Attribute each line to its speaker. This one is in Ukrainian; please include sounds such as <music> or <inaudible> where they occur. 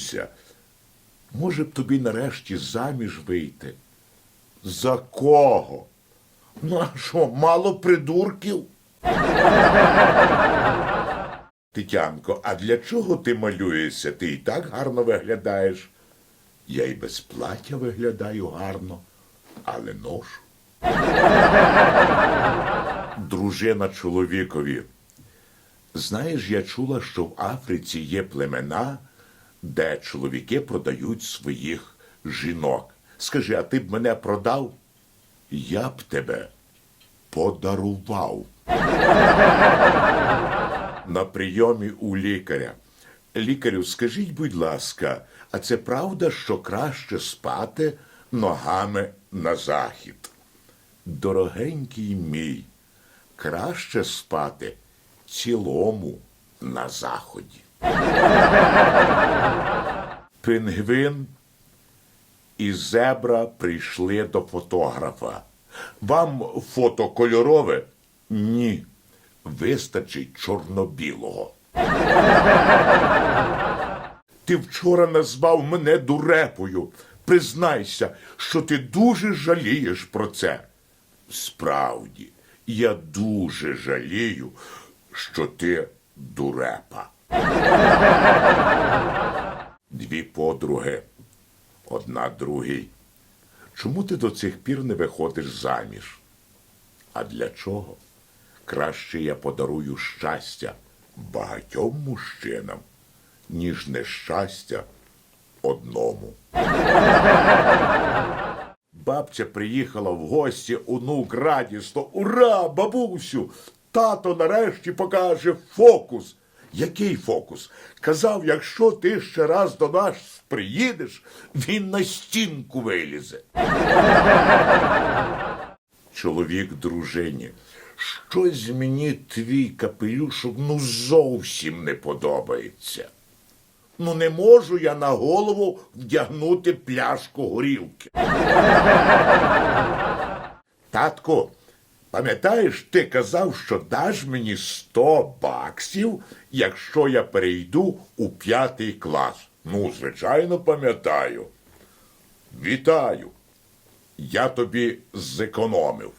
Speaker 1: бабуся, може б тобі нарешті заміж вийти? За кого? Ну, а що, мало придурків? Тетянко, а для чого ти малюєшся? Ти і так гарно виглядаєш. Я і без плаття виглядаю гарно, але ношу. Дружина чоловікові. Знаєш, я чула, що в Африці є племена, де чоловіки продають своїх жінок. Скажи, а ти б мене продав? Я б тебе подарував. <laughs> На прийомі у лікаря. Лікарю, скажіть, будь ласка, а це правда, що краще спати ногами на захід? Дорогенький мій, краще спати цілому на заході. Пингвин і зебра прийшли до фотографа. Вам фото кольорове? Ні. Вистачить чорно-білого. Ти вчора назвав мене дурепою. Признайся, що ти дуже жалієш про це. Справді, я дуже жалію, що ти дурепа. Дві подруги, одна другій. Чому ти до цих пір не виходиш заміж? А для чого? Краще я подарую щастя багатьом мужчинам, ніж нещастя одному. Бабця приїхала в гості, онук радісно. Ура, бабусю! Тато нарешті покаже фокус. Який фокус? Казав, якщо ти ще раз до нас приїдеш, він на стінку вилізе. Чоловік дружині. Щось мені твій капелюшок ну зовсім не подобається. Ну не можу я на голову вдягнути пляшку горілки. Татку, пам'ятаєш, ти казав, що даш мені 100 баксів, якщо я перейду у п'ятий клас. Ну, звичайно, пам'ятаю. Вітаю. Я тобі зекономив.